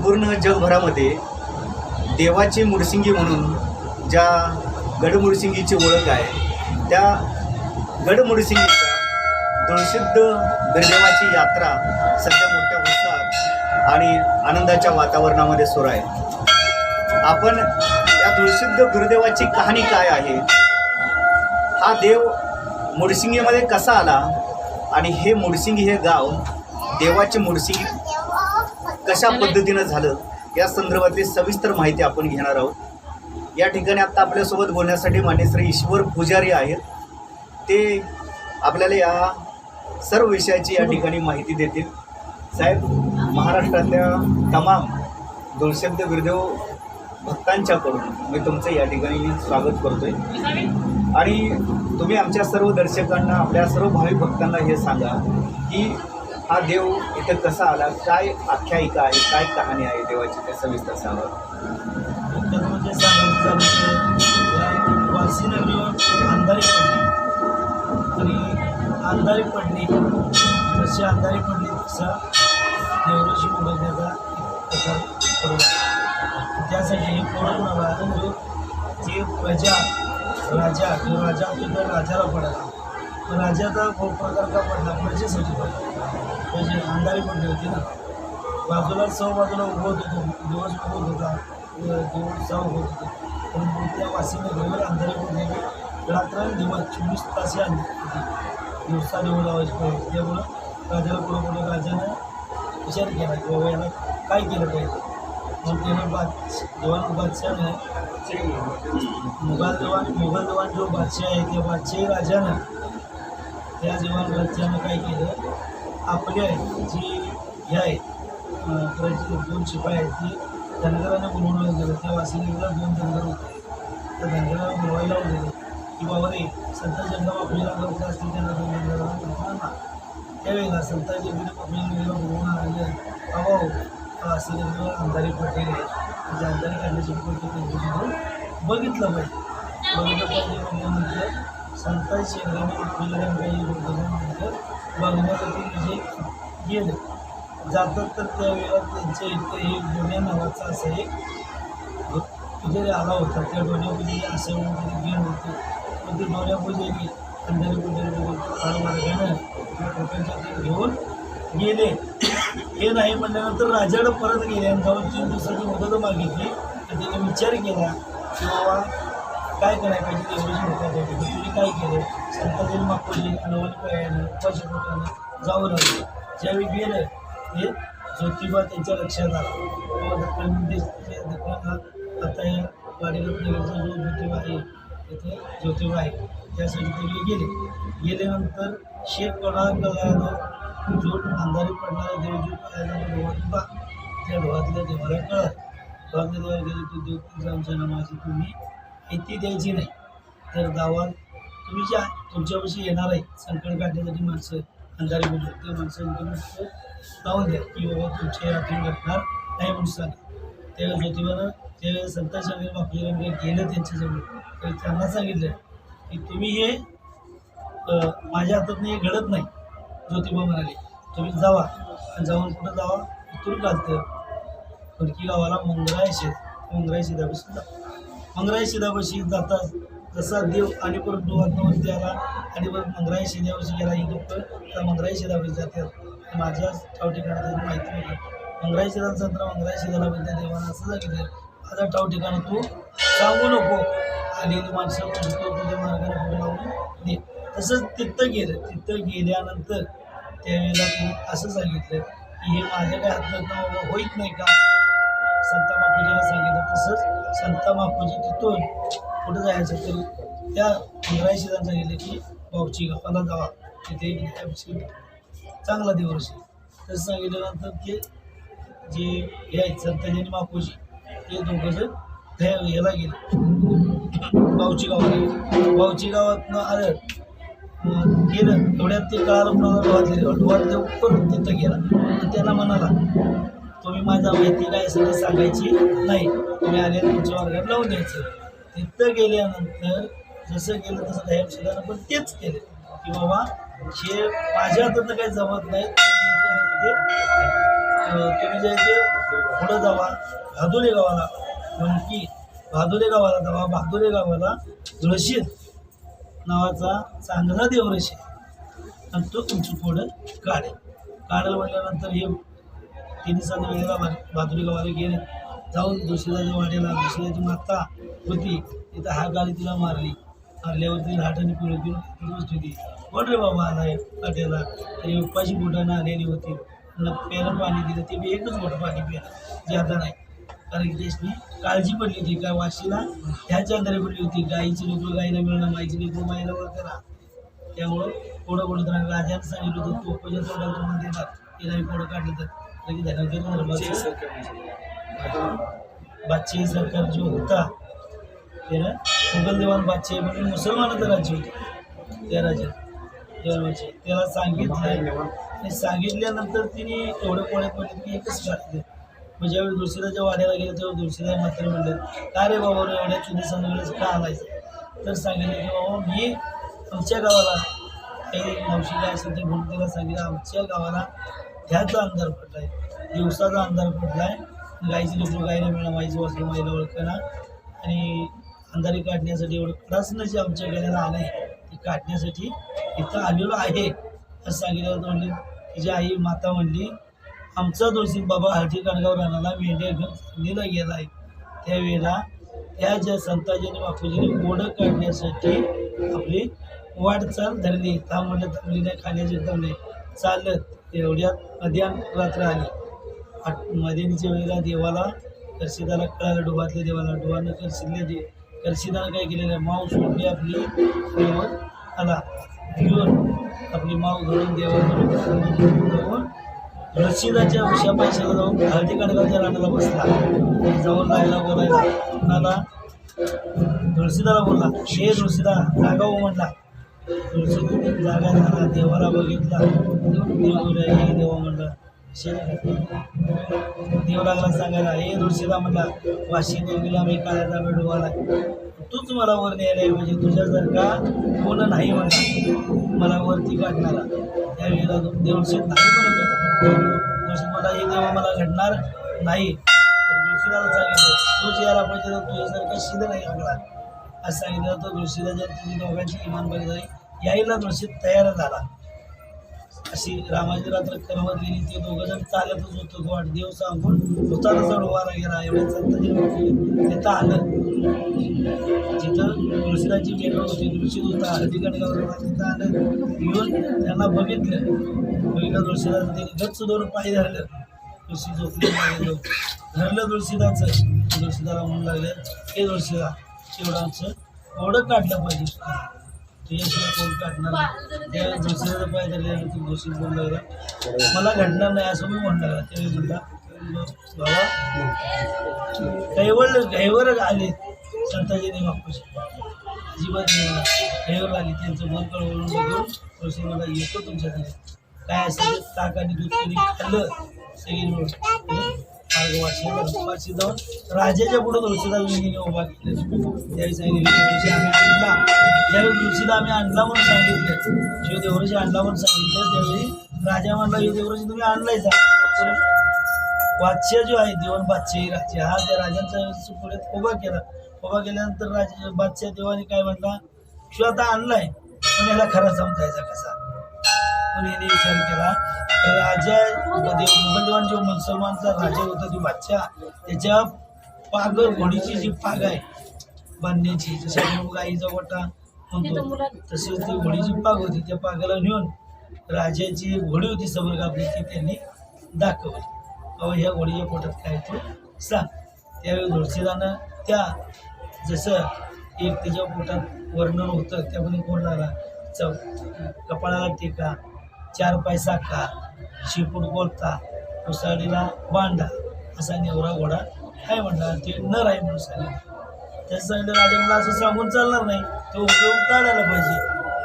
संपूर्ण जगभरामध्ये देवाची मुडसिंगी म्हणून ज्या गडमुडसिंगीची ओळख आहे त्या गडमुडसिंगीच्या दुळसिद्ध बिरदेवाची यात्रा सध्या मोठ्या उत्साहात आणि आनंदाच्या वातावरणामध्ये सुरू आहे. आपण या तुळशिद्ध गुरुदेवाची कहाणी काय आहे? हा देव मुडसिंगीमध्ये कसा आला? आणि हे मुडसिंगी हे गाव देवाची मुडसिंगी कशा पद्धतीनं झालं या संदर्भातली सविस्तर माहिती आपण घेणार आहोत. या ठिकाणी आत्ता आपल्यासोबत बोलण्यासाठी मान्य श्री ईश्वर पुजारी आहेत. ते आपल्याला या सर्व विषयाची या ठिकाणी माहिती देतील. साहेब महाराष्ट्रातल्या तमाम दुलशब्द गुरुदेव भक्तांच्याकडून मी तुमचं या ठिकाणी स्वागत करतोय. आणि तुम्ही आमच्या सर्व दर्शकांना आपल्या सर्व भाविक भक्तांना हे सांगा की हा देव इथं कसा आला? काय आख्यायिका आहे? काय कहाणी आहे देवाची ते सविस्तर सांगा. त्यात नगरीवर अंधारी पडली आणि अंधारी पडली जशी अंधारी पडली तसा देवऋषी उडवण्याचा प्रकार त्यासाठी पूर्ण कोणाला जो जे प्रजा राजा जो राजा होतो तो राजाला पडाला पण राजाचा भो- प्रकार का पडला प्रजेसाठी पडला. म्हणजे अंधारी पडली होती ना बाजूला सौ बाजूला उभं होतो दिवस उभत होता दिवस सौ होत होते. पण त्या वासीने घरीवर अंधारी पडलेली रात्र दिवस चोवीस तास या दिवसा दिवस लावायची पाहिजे त्यामुळं राजाला पुढे पुढे राजानं विचार केला की बाबा याला काय केलं पाहिजे? मग त्यानं बाद दिवाण बादशाहनं मुघल दिवाण मुघल दिवाण जो बादशाह आहे त्या बादशाही राजानं त्या दिवाण राज्यानं काय केलं आपले जी हे आहेत दोन शिपाई आहेत ती धनगरांना बोलवून गेलं. त्या वासिनीला दोन धनगर होते. त्या धनगरांना बोलवायला लावलेलं की बाबा रे संत जंगा आपल्याला गरज असतील त्यांना दोन धनगरांना बोलवून त्यावेळेला संत जंगीने आपल्याला बोलवून आणले बाबा हो वासिनीवर अंधारी पडलेली आहे जे म्हणजे अंधारी काढण्याची पडते त्यांच्यासमोर बघितलं पाहिजे. बघितलं पाहिजे. म्हटलं संत शेंगाने आपल्याला काही बघण्यासाठी म्हणजे गेले. जातात तर त्यावेळेला त्यांच्या इथं एक डोण्या नावाचा असा एक पुजारी आला होता. त्या डोण्या पुजारी असं वगैरे घेऊन होते. पण ते डोण्या पुजारी अंधारी पुजारी काळ मार्गानं घेऊन गेले. हे नाही म्हणल्यानंतर राजाकडे परत गेले आणि जाऊन तीन दिवसाची मदत मागितली. तर त्याने विचार केला की बाबा काय करायला पाहिजे देवळीची लोकांसाठी काय केलं? संताजीने मागवली अनवल उपाशी पशुपोटानं जाऊ आले ज्यावेळी गेलं हे ज्योतिबा त्यांच्या लक्षात आला. किंवा आता या वाडीरत्नगरचा जो ज्योतिबा आहे तिथे ज्योतिबा आहे त्यासाठी ते गेले. गेल्यानंतर शेत कोणाला जो अंधारी पडणारा देव जो कळायला त्या डोहातल्या देवाला कळा डोहातल्या देवाला गेले तो देव तुमच्या आमच्या नामाची तुम्ही माहिती द्यायची नाही. तर गावात तुम्ही ज्या तुमच्यापाशी येणार आहे संकट काढण्यासाठी माणसं अंधारी बोलतात ते माणसं लावून द्या की बाबा तुमच्या हातून घडणार नाही म्हणून सांगा. त्या ज्योतिबानं ते संत शंकर बापूजीरांकडे गेलं त्यांच्याजवळ तर त्यांना सांगितलं की तुम्ही हे माझ्या हातात हे घडत नाही ज्योतिबा म्हणाले. तुम्ही जावा आणि जाऊन कुठं जावा? इथून घालतं खडकी गावाला मंगराय शेत मंगराय शेतापाशी जा. मंगराय शेतापाशी जाता जसा देव आणि परत डोहातवरती आला आणि परत मंगराय शेतापाशी गेला ही लोक त्या मंगराय शेतापाशी जातात माझ्या ठाव ठिकाणी त्याची माहिती नाही. मंगराय शेताचा नंतर मंगराय शेताला म्हणजे देवानं असं सांगितलं माझा ठाव ठिकाण तू सांगू नको. आणि माणसं तुझ्या मार्गाने लावून दे. तसंच तिथं गेलं. तिथं गेल्यानंतर त्यावेळेला त्यांनी असं सांगितलं की हे माझ्या काय हातात होईत नाही का? संत मापूजीला सांगितलं तसंच संत मापूजी तिथून कुठं जायचं तर त्या इंग्राजी सांगितलं की भाऊची गावाला जावा. तिथे चांगला दिवस तसं सांगितल्यानंतर ते जे हे आहेत संताजी आणि मापूजी ते दोघंजण त्या याला गेले. भाऊची गावाला बावची भाऊची गावातनं आलं. गेलं. तेवढ्यात ते कळालं कुणाला डोहातले डोहात देव परत तिथं गेला. आणि त्याला म्हणाला तुम्ही माझा माहिती काय सगळं सांगायची नाही. तुम्ही आले तुमच्या वर्गात लावून द्यायचं. तिथं गेल्यानंतर जसं गेलं तसं दह्या शिलानं पण तेच केलं. की बाबा हे माझ्या हातात काही जमत नाही. तुम्ही जे ते तुम्ही जे पुढं जावा. भादुले गावाला. म्हणकी भादुले गावाला जावा. भादुले गावाला तुळशीत नावाचा चांगला देवरश आहे. आणि तो तुमचं पुढं काढेल. काढेल म्हटल्यानंतर हे तिन्ही संघ वेगळा भादुले गावाला गेले. जाऊन दुसऱ्याच्या वाड्याला दुसऱ्याची माता होती. तिथं हा गाडी तिला मारली. मारल्यावरती लाटाने पिळून पिळून तिथं बसली होती. कोण रे बाबा आलाय काट्याला तरी उपाशी बोटानं आलेली होती. प्यायला पाणी दिलं. ते बी एकच बोट पाणी प्यायला. ज्यादा नाही. कारण की त्याची काळजी पडली होती. काय वाशीला ह्याच्या अंधारे पडली होती. गाईची लोकं गाईला मिळणं माईची लोकं माईला ओळखणं त्यामुळं पुढं पुढं तर राजाने सांगितलं होतं तो पहिल्या तोंडाला तुम्हाला देणार. तिला मी पुढं काढलं तर लगेच बादशाही सरकार जो होता त्यानं मुघल देवान बादशाही म्हणजे मुसलमानाचं राज्य होतं. त्या राज्यात देवाचे त्याला सांगितलं आणि सांगितल्यानंतर तिने एवढं पोळ्यात म्हणलं की एकच काढलं मग ज्यावेळी दुसऱ्याच्या वाड्याला गेलं तेव्हा दुसऱ्या मात्र म्हणलं का रे बाबा रे एवढ्या चुनी संध्याकाळीच का आलायचं तर सांगितलं की बाबा मी आमच्या गावाला काही नवशी काय असेल ते म्हणून त्याला सांगितलं आमच्या गावाला ह्याचा अंधार आहे दिवसाचा अंधार आहे गाईचं लोक गायला मिळणं माईची वासरू माईला ओळखणं आणि अंधारी काढण्यासाठी एवढं प्रश्न जे आमच्या आलं आहे ते काढण्यासाठी इथं आलेलो आहे. असं सांगितलं होतं म्हणली तिची आई माता म्हणली आमचा दोषी बाबा हळदी काणगाव राणाला मेंढ्या घेऊन गेला आहे. त्यावेळेला त्या ज्या संताजीने बापूजीने गोडं काढण्यासाठी आपली वाटचाल धरली. थांब म्हणलं थांबली नाही खाण्याची एकदम नाही. चालत एवढ्यात मध्यान रात्र आली. आठ मध्यनीच्या वेळेला देवाला करशिदाला कळालं डोबातल्या देवाला. डोबानं करशिदल्या दे करशिदानं काय केलेलं आहे? माव सोडली आपली देवावर आला. घेऊन आपली माव घालून देवाला रशिदाच्या उशा पैशाला जाऊन हळदी कडकाच्या रानाला बसला. जाऊन लागला बोलायला. कुणाला तुळशीदाला बोलला हे तुळशीदा जागा हो, म्हटला. तुळशी जागा झाला देवाला बघितला. देव हे देवा म्हणला "शे, देव सांगायला हे ऋषीला म्हटला वाशी देवीला मी काळ्याचा बेड उभाला तूच मला वर न्यायला म्हणजे तुझ्यासारखा कोण नाही म्हणला मला वरती काढणारा त्यावेळेला देवशेत नाही म्हणत होता. तुळशी मला हे देव मला घडणार नाही तर तुळशीदाला सांगितलं तूच यायला पाहिजे तर तुझ्यासारखा शिद नाही आपला असं सांगितलं तर तुळशीदाच्या तिची दोघांची इमान बघित झाली. यायला तुळशी तयार झाला. अशी रामाची रात्र करवत गेली ते दोघं जण चालतच होतं. तो देव सांगून होता चढवारा गेला. एवढ्या तिथं आलं. जिथं तुळशीदाची मेघ होती तुळशी होता हळदीकडगावर तिथं आलं. येऊन त्यांना बघितलं. बघितलं तुळशीदास त्यांनी गच्च दोन पाय धरलं. तुळशी झोपली धरलं तुळशीदाचं. तुळशीदाला म्हणून लागलं हे तुळशीदा एवढं आमचं एवढं काढलं पाहिजे. मला घडणार नाही असं मी म्हणलं त्यावेळी सुद्धा बाबा कैवळ कैवर आले. संताजीने बापूशी अजिबात नाही मला कैवर आली. त्यांचं मन कळवळून बघून तुळशी मला येतो तुमच्याकडे. काय असेल? ताक आणि दूध खाल्लं. सगळी मिळून जाऊन राजाच्या पुढे तुळशीदा उभा केला. त्यावेळी सांगितलं तुळशी आम्ही आणला ज्यावेळी तुळशीदा आम्ही आणला म्हणून सांगितलं. शिव देवराजी आणला म्हणून सांगितलं त्यावेळी राजा म्हणला शिव देवराजी तुम्ही आणलायचा बादशाह जो आहे देवन बादशाही राजा हा त्या राजांचा पुढे उभा केला. उभा केल्यानंतर राजा बादशाह देवाने काय म्हणला शिव आता आणलाय पण याला खरा समजायचा कसा? पण याने विचार केला राजा देव मुघल जो मुसलमानचा राजा होता जो बादशाह त्याच्या पाग घोडीची जी पाग आहे बांधण्याची जसं गाईचा गोटा म्हणतो तशीच ती घोडीची पाग होती. त्या पागाला नेऊन राजाची घोडी होती समोर कापली ती त्यांनी दाखवली. अहो ह्या घोडीच्या पोटात काय तो? सांग. त्यावेळी धुळशीदानं त्या जसं एक त्याच्या पोटात वर्णन होतं त्यामध्ये कोण लागला चौ कपाळाला टेका. चार पाय साखा शिपूट बोलता उसाडीला बांडा असा नेवरा घोडा काय म्हणणार ते नर आहे म्हणून सांगितलं. त्याचं सांगितलं राजा मला असं सांगून चालणार नाही. तो उपयोग काढायला पाहिजे.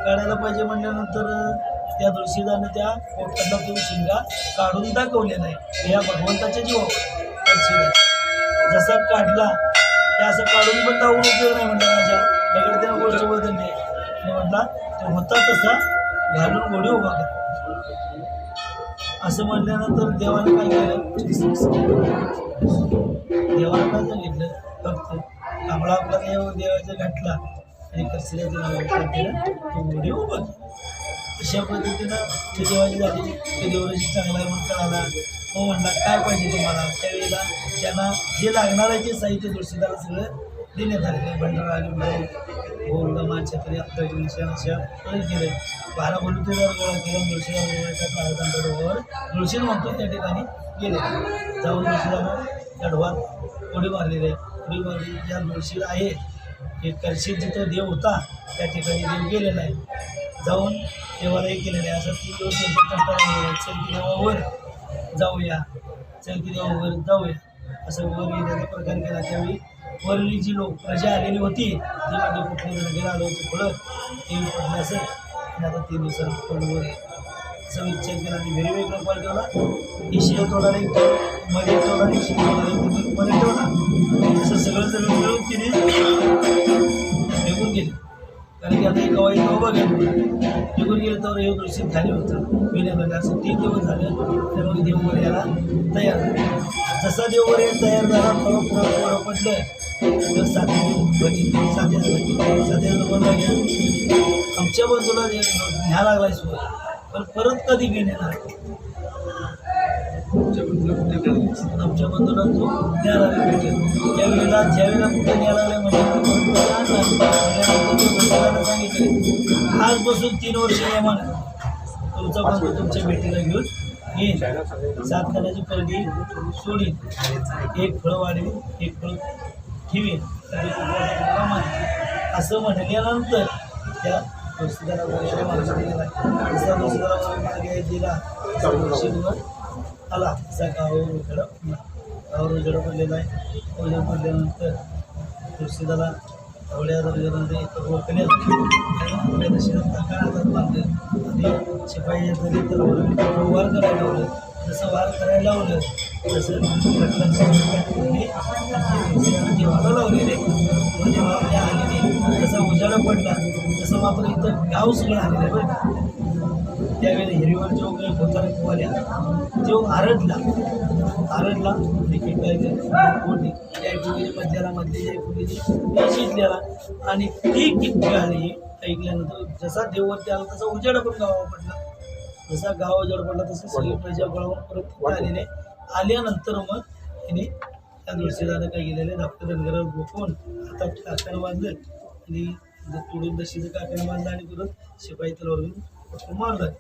काढायला पाहिजे म्हणल्यानंतर त्या तुळशीदानं त्या पोटातला तो शिंगा काढून दाखवले नाही. या भगवंताच्या जीव तुळशीदा जसा काढला त्या असं काढून पण दावून उपयोग नाही म्हणला राजा. दगड त्या गोष्ट बदलली. आणि म्हटला तो होता तसा घालून घोडी उभा कर असं म्हटल्यानंतर देवाने काय केलं? देवाला काय सांगितलं? फक्त कांबळा आपला देवाचा घातला आणि कसल्याचं नाव केलं तो उडी केलं. अशा पद्धतीनं ते देवाची झाली ते देवराशी चांगला म्हणून कळाला मग म्हणला काय पाहिजे तुम्हाला? त्यावेळेला त्यांना जे लागणार आहे ते साहित्य दुसरीदाला सगळं देण्यात आलेले भंडारा आणि बोलला माछत्री आपल्या अशा केले बारा बलुतेदार गोळा केला मुळशीदार डोहावर म्हणतो त्या ठिकाणी गेले. जाऊन मुळशीदानं त्या ढोहात उडी मारलेली आहे उडी मारली ज्या मुळशीद आहे हे करशील जिथं देव होता त्या ठिकाणी देव गेलेला आहे. जाऊन देवालाही केलेले आहे. असं तीन दिवस त्यांच्या कंटाळा देवावर जाऊया. चल देवावर जाऊया. असं वर येण्याचा प्रकार केला. त्यावेळी वरली जी लोक प्रजा आलेली होती ती म्हणजे कुठल्या जागेला आलो होतं पुढं ते पडलं असेल आणि आता तीन दिवसांनी पुढं वर विचार केला आणि घरी वेगळा कॉल ठेवला. ही शिव नाही मध्ये तोडाला एक शिव तोडाला मध्ये ठेवला असं सगळं सगळं मिळून तिने निघून गेले. कारण की आता एक गावा एक बघेल. निघून गेलं तर हे दृश्य खाली होतं. विण्यामध्ये असं तीन दिवस झाले. त्यामुळे देववर यायला तयार जसा देववर यायला तयार झाला पुढं पुढं पडलं. घ्या आमच्या बाजूला जे लागलाय सोय पण परत कधी घेणे येणार आमच्या बाजूला तो न्या लागला त्यावेळेला ज्यावेळेला कुठे न्या लागला म्हणजे सांगितले आजपासून तीन वर्ष यमान तुमचा बंधू तुमच्या भेटीला घेऊन येईल सात करायची पर्दी सोडीन एक फळ वाढवीन एक फळ ठेवीन कधी कुठला मागेन. असं म्हटल्यानंतर त्या दोस्तीदारा वगैरे दिलेला आहे जसा दिला. तसा आला. असा गावावर उजेडा पडला. गावावर उजेडा पडलेला आहे. उजेड पडल्यानंतर तुळशीदाला आवड्या दर्जामध्ये एक आपल्या दशेला ताका हातात बांधले. आणि शिपाई तरी तर वार करायला लावलं. जसं वार करायला लावलं तसं देवाला लावलेले मग देवा त्या आलेले जसा उजाडा पडला तसं मात्र इथं गाव सगळं आलेलं आहे बरं का त्यावेळेला हिरवीवर जो काही होता कुवाल्या तो आरडला आरडला तिकीट मोठी त्या ऐकून मधल्याला मधली ऐकून शिजल्याला आणि ती किती आली ऐकल्यानंतर जसा देववरती आला तसा उजाडा पण गावावर पडला जसा गाव उजाड पडला तसं सगळी प्रजा बळावून परत तिथे आलेले आल्यानंतर मग तिने त्या दृष्टीदानं काय केलेलं डॉक्टर धनगरावर गोपून आता काकण बांधलं आणि तोडून दशीचं काकण बांधलं आणि परत शिपाई तलवार मारलं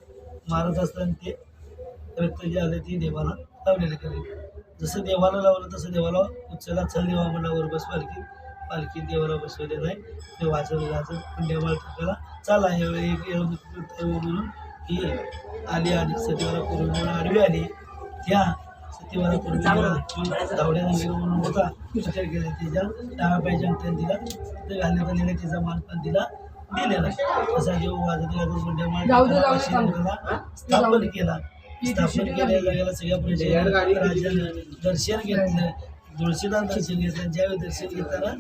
मारत असताना ते रक्त जे आलं ते देवाला लावलेलं केलं जसं देवाला लावलं तसं देवाला उचला. चल देवा म्हणावर बस पालखी. पालखी देवाला बसवलेलं आहे ते वाचत वाचत पण देवाला टाकायला चाला यावेळी एक म्हणून ही आली आली सदेवाला पूर्वी आडवी आली. त्या नगर म्हणून होता विचार केला त्याच्या डाव्या पाहिजे दिला ते घालण्यात आलेला त्याचा मान पण दिला दिलेला असा देव वाजत स्थापन केला. स्थापन केलेल्या गेला सगळ्या प्रजेने राजानं दर्शन घेतलं. तुळशीदार दर्शन घेतलं. ज्यावेळी दर्शन घेताना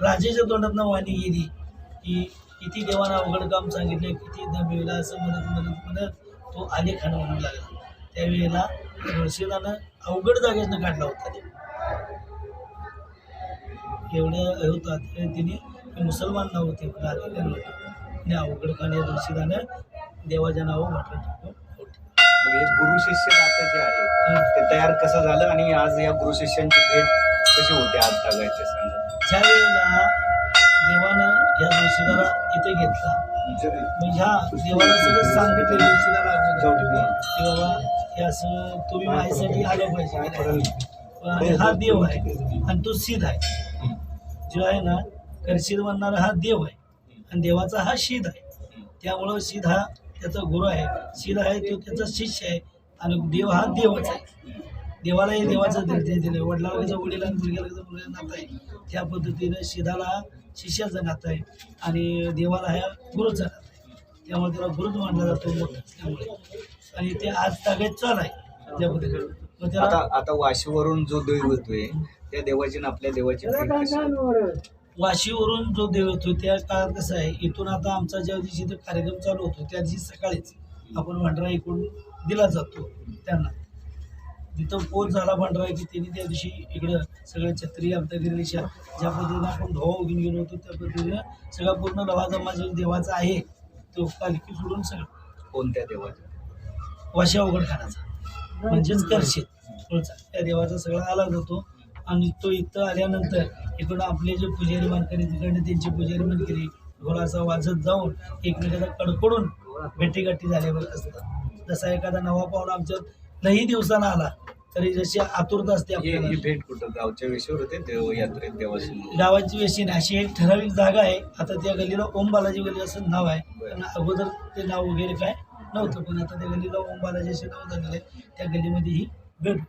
राजाच्या तोंडातनं वाणी गेली की किती देवानं अवघड काम सांगितलं किती दमिवला असं म्हणत म्हणत म्हणत तो आले खान म्हणू लागला. त्यावेळेला तुळशीदानं अवघड जागेतनं काढला होता देव एवढं होता तिने ते मुसलमान नाव होते आणि अवघड या तुळशीदानं देवाच्या नावावर म्हटलं हे गुरु शिष्य नातं जे आहे ते तयार कसं झालं? आणि आज या गुरु शिष्यांची भेट कशी होते आज तागायचे सांगा ज्या वेळेला देवानं या तुळशीदारा इथे घेतला ह्या देवाला सगळं सांगितलं अगोदर की बाबा हे असं तुम्ही माझ्यासाठी आलं पाहिजे. आणि हा देव आहे आणि तो सिद्ध आहे. जो आहे ना करशील म्हणणारा हा देव आहे. आणि देवाचा हा शिध आहे. त्यामुळं सिद्ध हा त्याचा गुरु आहे. सिद्ध आहे तो त्याचा शिष्य आहे. आणि देव हा देवच आहे. देवाला हे देवाचं दर्जा दिलं वडिलाला कसं वडील आणि मुलग्याला मुलगा नातं आहे. त्या पद्धतीनं शिधाला शिष्याचं नातं आहे. आणि देवाला ह्या गुरुचं नातं आहे. त्यामुळे त्याला गुरुच मानला जातो. त्यामुळे आणि ते आज ताब्यात चाल आहे मग आता त्याला आता वाशीवरून जो देव येतोय त्या देवाची आणि आपल्या देवाची भेट कशी? आहे? वाशीवरून जो देव येतो त्या काळात कसं आहे इथून आता आमचा ज्या दिवशी कार्यक्रम चालू होतो त्या दिवशी सकाळीच आपण भंडारा इकडून दिला जातो त्यांना. तिथं पोच झाला पांढरा की त्यांनी त्या दिवशी इकडं सगळं छत्री आमदागिरीच्या ज्या पद्धतीनं आपण धोवा उगून गेलो होतो त्या पद्धतीनं सगळा पूर्ण लवाजमा जो देवाचा आहे. तो पालखी सोडून सगळं. कोणत्या देवाच्या वाशा उघडखानाचा म्हणजेच करशेत त्या देवाचा सगळा आला जातो. आणि तो इथं आल्यानंतर इकडं आपले जे पुजारी मानकरी तिकडनं त्यांचे पुजारी मानकरी ढोलाचा वाजत जाऊन एकमेकाला कडकडून भेटीगाठी झाल्या बघ असतात. जसा एखादा नवा पाहुणा आमच्यात लई दिवसानं आला तरी जशी आतुरता असते आपल्याला. भेट कुठं? गावच्या वेशीवर होते देव यात्रेत देवाशी? गावाची वेशीन अशी एक ठराविक जागा आहे. आता त्या गल्लीला ओम बालाजी गल्ली असं नाव आहे. अगोदर ते नाव वगैरे काय? नव्हतं पण आता त्या गल्लीला ओम बालाजी असे नाव झालेलं आहे. त्या गल्लीमध्ये ही भेट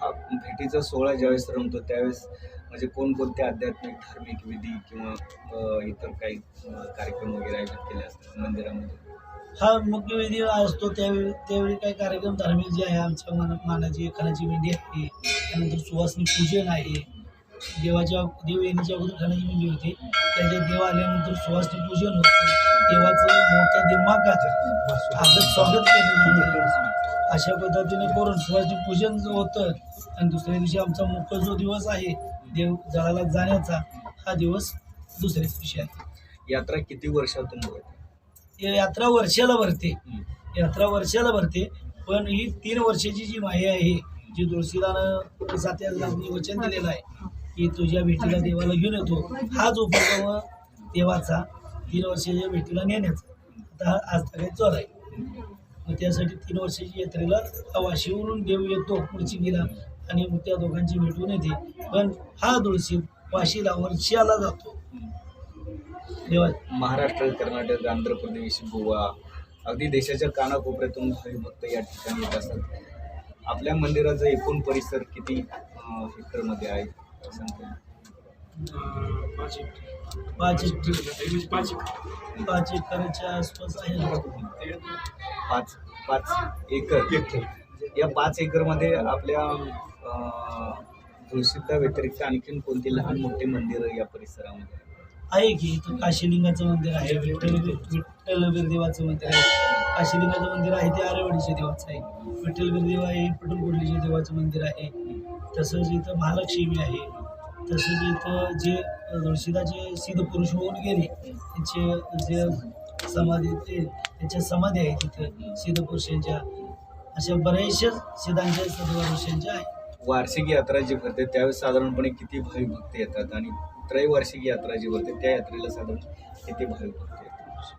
हा भेटीचा सोहळा ज्यावेळेस रमतो त्यावेळेस म्हणजे कोणकोणते आध्यात्मिक धार्मिक विधी किंवा इतर काही कार्यक्रम वगैरे आयोजित केले असतात मंदिरामध्ये? हा मुख्य विधी असतो त्यावेळी त्यावेळी काही कार्यक्रम धार्मिक जे आहे आमच्या मान मानाची खानाची मेंढी आहे त्यानंतर सुवासनी पूजन आहे देवाच्या देव येण्याच्या अगोदर खानाची मेंढी होती. त्याच्या देव आल्यानंतर सुवासनी पूजन होतं देवाचं मोठ्या दिमागात आगत स्वागत केलं अशा पद्धतीने करून सुवासनी पूजन होतं आणि दुसऱ्या दिवशी आमचा मुख्य जो दिवस आहे देव जळाला जाण्याचा हा दिवस दुसऱ्या दिवशी आहे. यात्रा किती वर्षातून ही यात्रा वर्षाला भरते. यात्रा वर्षाला भरते पण ही तीन वर्षाची जी माया आहे जी तुळशीदानं सात्याला वचन दिलेलं आहे की तुझ्या भेटीला देवाला घेऊन येतो हाच उपक्रम देवाचा तीन वर्षाच्या भेटीला नेण्याचा. आता हा आज काही चालू आहे. मग त्यासाठी तीन वर्षाची यात्रेला वाशीवरून देव येतो मुळचिंगीला आणि मग त्या दोघांची भेटून येते. पण हा तुळशी वाशीला वर्षाला जातो. देवा. महाराष्ट्र कर्नाटक आंध्र प्रदेश गोवा अगदी देशाच्या कानाकोपऱ्यातून हरिभक्त या ठिकाणी येत असतात. आपल्या मंदिराचा एकूण परिसर किती हेक्टरमध्ये आहे? सांगता पाच पाच पाच एकरच्या आसपास आहे पाच पाच एकर. या पाच एकरमध्ये आपल्या तुळशीदा व्यतिरिक्त आणखीन कोणती लहान मोठी मंदिरं या परिसरामध्ये आहे की इथं काशीलिंगाचं मंदिर आहे विठ्ठल विठ्ठल बिरदेवाचं मंदिर आहे. काशीलिंगाचं मंदिर आहे ते आरेवाडीच्या देवाचं आहे. विठ्ठल बिरदेव आहे पटलकोडलीच्या देवाचं मंदिर आहे. तसंच इथं महालक्ष्मी आहे. तसंच इथं जे तुळशीदाचे सिद्ध पुरुष होऊन गेले त्यांचे जे समाधी ते त्यांच्या समाधी आहे तिथं सिद्ध पुरुषांच्या अशा बऱ्याचशा सिद्धांच्या सिद्ध पुरुषांच्या आहे वार्षिक यात्रा जी भरते त्यावेळेस साधारणपणे किती भाविक भक्त येतात? आणि त्रैवार्षिक यात्रा जी भरते त्या यात्रेला साधारण किती भाविक भक्त येतात?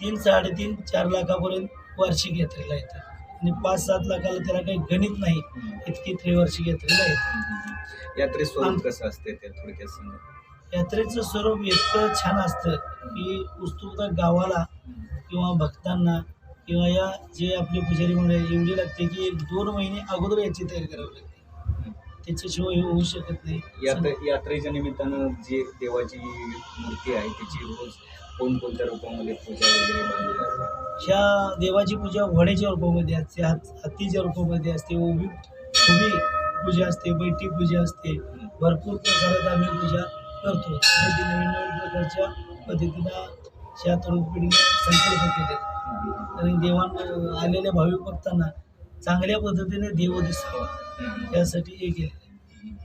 तीन साडेतीन चार लाखापर्यंत वार्षिक यात्रेला येतात. आणि पाच सात लाखाला त्याला काही गणित नाही. इतकी त्रैवार्षिक यात्रेला येतात यात्रे स्वरूप कसं असते ते थोडक्यात सांगा. यात्रेचं स्वरूप इतकं छान असतं की उत्सुकता गावाला किंवा भक्तांना किंवा या जे आपले पुजारी मंडळी एवढी लागते की एक दोन महिने अगोदर याची तयारी करावी लागते. त्याच्याशिवाय हे होऊ शकत नाही. यात्रे यात्रेच्या निमित्तानं जी देवाची मूर्ती आहे त्याची रोज कोणकोणत्या रूपामध्ये पूजा वगैरे बांधली जाते? ह्या देवाची पूजा घोड्याच्या रूपामध्ये असते हात हत्तीच्या रूपामध्ये असते उभी उभी पूजा असते बैठी पूजा असते. भरपूर प्रकारात आम्ही पूजा करतो. म्हणजे नवीन नवीन प्रकारच्या पद्धतीनं ह्या तरुण पिढीने संकल्प केले आणि देवान आलेल्या भाविक भक्तांना चांगल्या पद्धतीने देव दिसावा. यासाठी हे केलेलं आहे.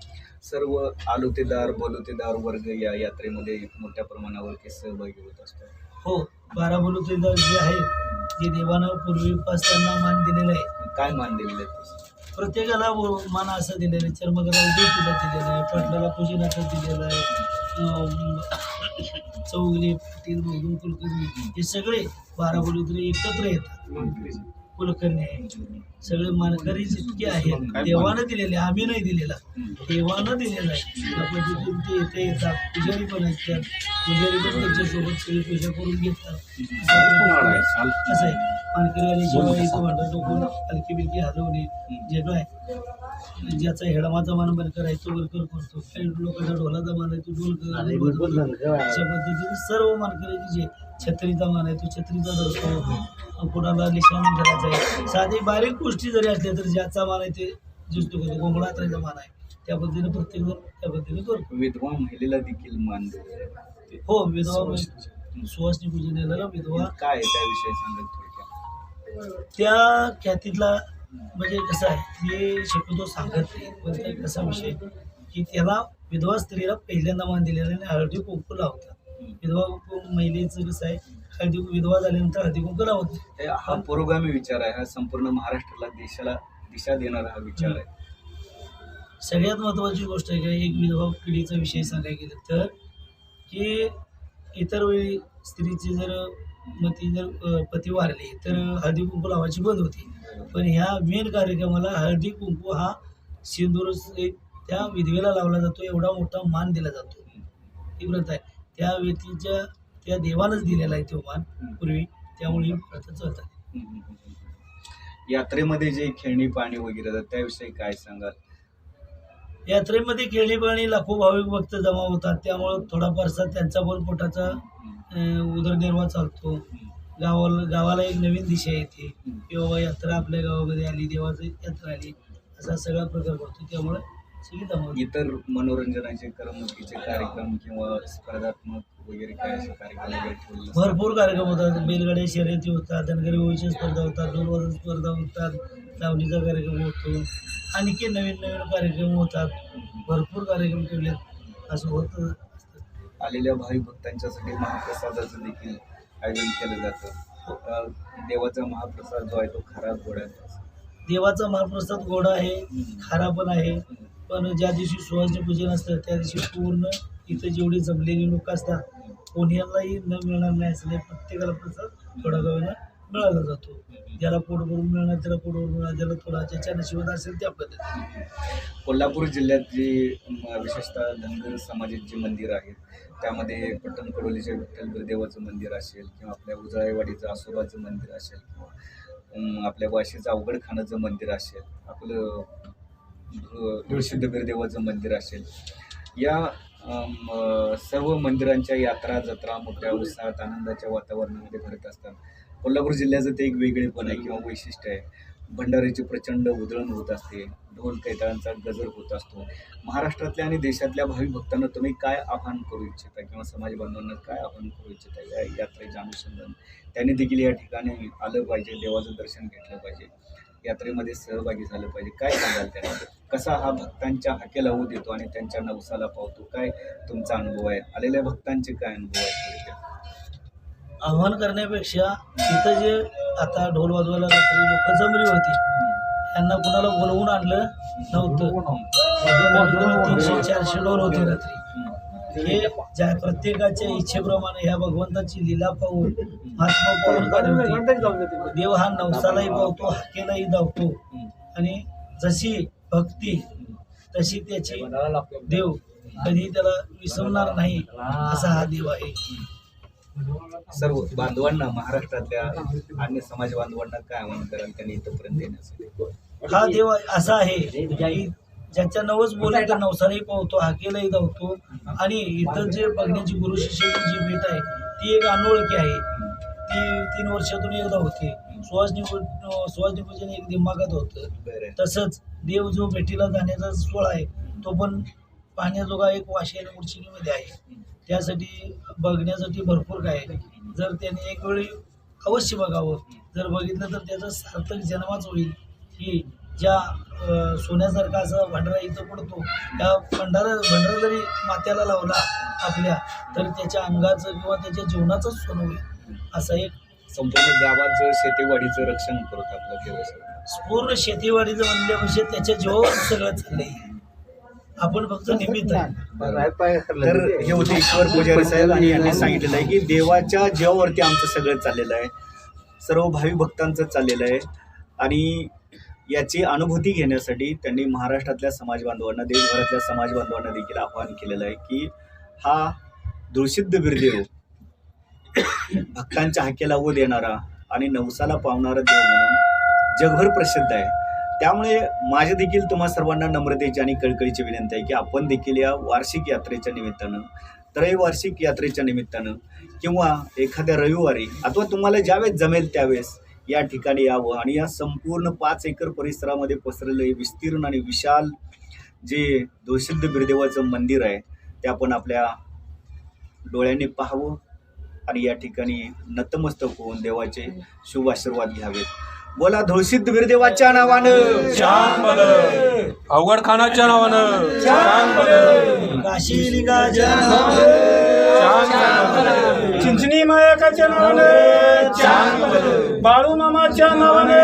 सर्व आलुतेदार बलुतेदार वर्ग या यात्रेमध्ये मोठ्या प्रमाणावरती सहभागी होत असतो हो बारा बलुतेदार जे आहेत जे देवानं पूर्वीपासून मान दिलेला आहे. काय मान दिलेले आहेत प्रत्येकाला व- मान असं दिलेलं आहे चर्मगराला देवपूजा दिलेलं आहे पाटलाला पूजनाचं दिलेलं आहे अं, चौगले पाटील मगदूम कुलकर्णी हे सगळे बारा बलुत्रे एकत्र येतात. कुलकर्णी आहे. सगळे मानकरी जितके आहेत देवानं दिलेले आहे, आम्ही नाही दिलेला. देवानं दिलेला आहे. ते इथे येतात. पुजारी पण असतात. पुजारी पण त्यांच्यासोबत सगळी पूजा करून घेतात. असं आहे. मानकरी आणि शिवाय इथं भांडण टोकून हलकी बिलकी हलवणे जे काय ज्याचा हेडमाचा मान बरकर आहे तो बरकर करतो. काही लोकांचा ढोलाचा मान आहे तो ढोल करतो. अशा पद्धतीने सर्व मानकऱ्याचे जे छत्रीचा मान आहे तो छत्रीचा धरतो कुणाला निशाण धरायचा आहे. साधी बारीक गोष्टी जरी असल्या तर ज्याचा मान आहे ते जुस्तो करतो मान आहे. त्या पद्धतीने प्रत्येक जण त्या पद्धतीने करतो. विधवा महिलेला देखील मान. हो विधवा सुवासनी पूजन. विधवा काय त्याविषयी सांगत त्या ख्यातीतला म्हणजे कसं आहे हे शक्यतो सांगत नाही. पण कसा विषय की त्याला विधवा स्त्रीला पहिल्यांदा मान दिलेला आणि हळदी कुंकू लावतात. विधवा कुंकू महिलेचं कसं आहे हळदी विधवा झाल्यानंतर हळदी कुंकू लावत. हे हा पुरोगामी विचार आहे. हा संपूर्ण महाराष्ट्राला देशाला दिशा देणारा हा विचार आहे. सगळ्यात महत्त्वाची गोष्ट आहे की? एक विधवा पिढीचा विषय सांगायला गेलं तर की इतर वेळी स्त्रीची जर मती जर पती वारली तर हळदी कुंकू लावायची बंद होती. पण ह्या मेन कार्यक्रमाला हळदी कुंकू हा सिंदूर एक त्या विधवेला लावला जातो एवढा मोठा मान दिला जातो. ही प्रथा आहे. त्या व्यक्तीच्या त्या देवानंच दिलेला आहे तो मान पूर्वी. त्यामुळे प्रथा चालतात. यात्रेमध्ये जे खेळणी पाणी वगैरे त्याविषयी काय सांगाल? यात्रेमध्ये खेळणी पाणी लाखो भाविक भक्त जमा होतात. त्यामुळं थोडाफारसा त्यांचा पण पोटाचा अं, उदरनिर्वाह चालतो. गावाला गावाला एक नवीन दिशा येते. की बाबा यात्रा आपल्या गावामध्ये आली देवाची यात्रा आली असा सगळा प्रकार घडतो त्यामुळे. इतर मनोरंजनाचे करमणुकीचे कार्यक्रम किंवा स्पर्धात्मक वगैरे काय असे कार्यक्रम वगैरे ठेवले असतात? भरपूर कार्यक्रम होतात. बैलगाड्या शर्यती होतात धनगरी होळीच्या स्पर्धा होतात ढोलवादन स्पर्धा होतात लावणीचा कार्यक्रम होतो. आणखी नवीन नवीन कार्यक्रम होतात. भरपूर कार्यक्रम ठेवलेत असं होत आलेल्या भाविक भक्तांच्यासाठी महाप्रसादाचं देखील आयोजन केलं जातं. अं, देवाचा महाप्रसाद जो आहे तो खरा गोड्याचा देवाचा महाप्रसाद गोडा आहे खारा पण आहे. पण ज्या दिवशी सुहासनी पूजन असतं त्या दिवशी पूर्ण इथं जेवढी जमलेली लोक असतात कोणालाही न मिळणार नाही असं नाही. प्रत्येकाला प्रसाद थोडा गावाला मिळाला जातो. ज्याला पोट भरून मिळणार त्याला पोट भरून मिळणार. ज्याला थोडा ज्याच्या नशिबात असेल त्या पद्धतीने. कोल्हापूर जिल्ह्यात जी विशेषतः धनगर समाजात जे मंदिर आहेत त्यामध्ये पट्टण कडोलीचे विठ्ठल देवाचं मंदिर असेल किंवा आपल्या उजळेवाडीचं आसोबाचं मंदिर असेल किंवा आपल्या वाशीचं अवघड खानाचं मंदिर असेल आपलं धु- देवाचं मंदिर असेल. या सर्व मंदिरांच्या यात्रा जत्रा मोठ्या उत्साहात आनंदाच्या वातावरणामध्ये भरत असतात. कोल्हापूर जिल्ह्याचं ते एक वेगळेपण आहे किंवा वैशिष्ट्य आहे. भंडाऱ्याची प्रचंड उधळण होत असते. ढोल कैताळांचा गजर होत असतो. महाराष्ट्रातल्या आणि देशातल्या भावी भक्तांना तुम्ही काय आवाहन करू इच्छिता किंवा समाज बांधवांना काय आव्हान करू इच्छिता? या यात्रेच्या अनुषंगाने. त्यांनी देखील या ठिकाणी आलं पाहिजे देवाचं दर्शन घेतलं पाहिजे. यात्रेमध्ये सहभागी झालं पाहिजे. काय सांगाल त्यांना कसा हा भक्तांच्या हाकेला होऊ देतो आणि त्यांच्या नवसाला पावतो? काय तुमचा अनुभव आहे? आलेल्या भक्तांचे काय अनुभव आहे थोडक्यात? आव्हान करण्यापेक्षा इथं जे आता ढोल वाजवायला रात्री लोक जमली होती त्यांना कुणाला बोलवून आणलं नव्हतं. तीनशे चारशे ढोल होते रात्री. हे ज्या प्रत्येकाच्या इच्छेप्रमाणे ह्या भगवंताची लीला पाहून महात्मा पाहून देव हा नवसालाही पावतो हाकेलाही धावतो. आणि जशी भक्ती तशी त्याची देव कधी त्याला विसरणार नाही असा हा देव आहे. सर्व बांधवांना महाराष्ट्रातल्या अन्य समाज बांधवांना काय आवाहन कराल त्यांनी इथंपर्यंत येण्यासाठी? हा देव असा आहे ज्याच्या नवस बोले तर नवसालाही पावतो हाकेलाही धावतो. आणि इथं जे बघण्याची गुरु शिष्याची जी भेट आहे ती एक अनोळखी आहे. ती तीन वर्षातून एकदा होते. सुहासनी सुहासनी पूजन एक दिमागात होतं. तसंच देव जो भेटीला जाण्याचा सोहळा आहे तो पण पाहण्याजोगा एक वाशी आणि मुर्शिनीमध्ये आहे. त्यासाठी बघण्यासाठी भरपूर काय आहे. जर त्याने एक वेळी अवश्य बघावं. जर बघितलं तर त्याचा सार्थक जन्माच होईल. की ज्या सोन्यासारखा असा भंडारा इथं पडतो. त्या भंडारा भंडारा जरी मात्याला लावला आपल्या तर त्याच्या अंगाचं किंवा त्याच्या जीवनाचंच सोनं होईल. असा एक संपूर्ण गावाचं शेतीवाडीचं रक्षण करत आपलं देवस्थान. पूर्ण शेतीवाडीचं म्हणल्यापेक्षा त्याच्या जीवावर सगळं चाललंय. आपण फक्त निमित्त आहे. तर हे होते ईश्वर पुजारी साहेब आणि यांनी सांगितलेलं आहे की देवाच्या जीवावरती आमचं सगळं चाललेलं आहे. सर्व भावी भक्तांचं चाललेलं आहे. आणि याची अनुभूती घेण्यासाठी त्यांनी महाराष्ट्रातल्या समाज बांधवांना देशभरातल्या समाज बांधवांना देखील आवाहन केलेलं आहे की हा दुर्सिद्ध बिरदेव भक्तांच्या हाकेला व देणारा आणि नवसाला पावणारा देव म्हणून जगभर प्रसिद्ध आहे. त्यामुळे माझे देखील तुम्हा सर्वांना नम्रतेची आणि कळकळीची विनंती आहे की आपण देखील या वार्षिक यात्रेच्या निमित्तानं त्रैवार्षिक यात्रेच्या निमित्तानं किंवा एखाद्या रविवारी अथवा तुम्हाला ज्यावेळेस जमेल त्यावेळेस या ठिकाणी यावं. आणि या संपूर्ण पाच एकर परिसरामध्ये पसरलेलं हे विस्तीर्ण आणि विशाल जे दोषिद्ध बिरदेवाचं मंदिर आहे ते आपण आपल्या डोळ्यांनी पाहावं आणि या ठिकाणी नतमस्तक होऊन देवाचे शुभ आशीर्वाद घ्यावेत. बोला धुळशीत वीरदेवाच्या नावानं. अवघड खानाच्या नावानं. चिंचणी मायकाच्या नावाने. बाळू मामाच्या नावाने.